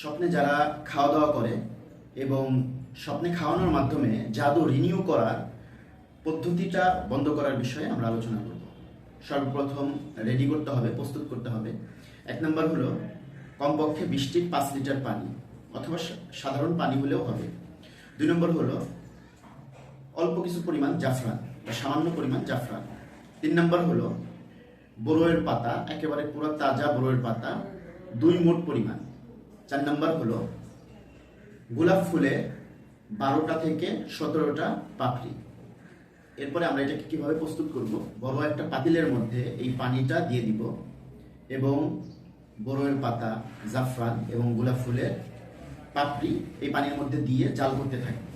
স্বপ্নে যারা খাওয়া দাওয়া করে এবং স্বপ্নে খাওয়ানোর মাধ্যমে জাদু রিনিউ করার পদ্ধতিটা বন্ধ করার বিষয়ে আমরা আলোচনা করব। সর্বপ্রথম রেডি করতে হবে, প্রস্তুত করতে হবে। এক নম্বর হলো কমপক্ষে বৃষ্টির পাঁচ লিটার পানি অথবা সাধারণ পানি হলেও হবে। দুই নম্বর হলো অল্প কিছু পরিমাণ জাফরান বা সামান্য পরিমাণ জাফরান। তিন নম্বর হলো বড়োয়ের পাতা, একেবারে পুরো তাজা বড়োয়ের পাতা, দুই মোট পরিমাণ। চার নম্বর হলো গোলাপ ফুলে বারোটা থেকে সতেরোটা পাপড়ি। এরপরে আমরা এটাকে কীভাবে প্রস্তুত করব? বড় একটা পাতিলের মধ্যে এই পানিটা দিয়ে দিব এবং বড়োয়ের পাতা, জাফরান এবং গোলাপ ফুলের পাপড়ি এই পানির মধ্যে দিয়ে জাল করতে থাকবে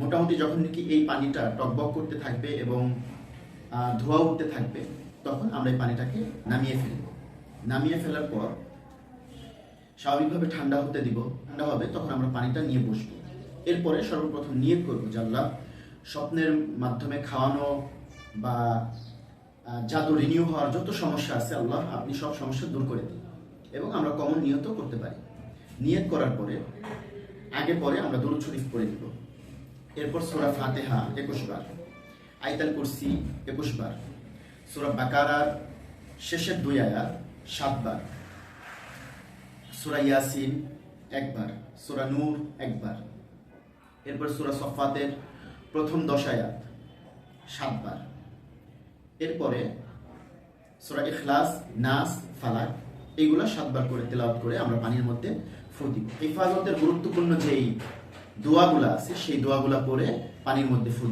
মোটামুটি যখন নাকি এই পানিটা টকবক করতে থাকবে এবং ধোঁয়া উঠতে থাকবে, তখন আমরা এই পানিটাকে নামিয়ে ফেলব। নামিয়ে ফেলার পর স্বাভাবিকভাবে ঠান্ডা হতে দিব, ঠান্ডা হবে, তখন আমরা পানিটা নিয়ে বসবো। এরপরে সর্বপ্রথম নিয়ত করব যে আল্লাহ স্বপ্নের মাধ্যমে খাওয়ানো বা জাদু রিনিউ হওয়ার যত সমস্যা আছে আল্লাহ আপনি সব সমস্যা দূর করে দিন। এবং আমরা কমন নিয়ত করতে পারি। নিয়ত করার পরে, আগে পরে আমরা দরুদ শরীফ পড়ে দিব এরপর সুরা ফাতেহা একুশ বার আইতাল কুরসি একুশ বার, সুরা বাকারার শেষের দুই আয়াত সাতবার সুরা ইয়াসিন একবার, সুরা নূর একবার, এরপর সুরা সফাতের প্রথম দশায়াত সাতবার। এরপরে সুরা ইখলাস, নাস, ফালাক এইগুলো সাতবার করে তেলাওয়াত করে আমরা পানির মধ্যে ফু দিব। হেফাজতের গুরুত্বপূর্ণ যেই দোয়াগুলা আছে, সেই দোয়াগুলা পরে পানির মধ্যে ফু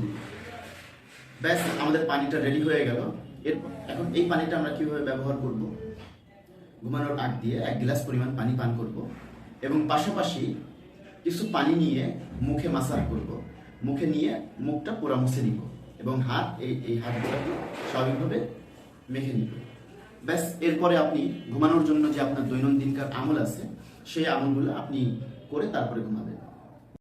ব্যাস, আমাদের পানিটা রেডি হয়ে গেল। এরপর, এখন এই পানিটা আমরা কীভাবে ব্যবহার করব? ঘুমানোর আগ দিয়ে এক গ্লাস পরিমাণ পানি পান করব এবং পাশাপাশি কিছু পানি নিয়ে মুখে মাসাজ করব। মুখে নিয়ে মুখটা পুরা মুছে নিব এবং হাত, এই এই হাতগুলোকে স্বাভাবিকভাবে মেখে নিব। ব্যাস, এরপরে আপনি ঘুমানোর জন্য যে আপনার দৈনন্দিনকার আমল আছে, সেই আমলগুলো আপনি করে তারপরে ঘুমাবেন।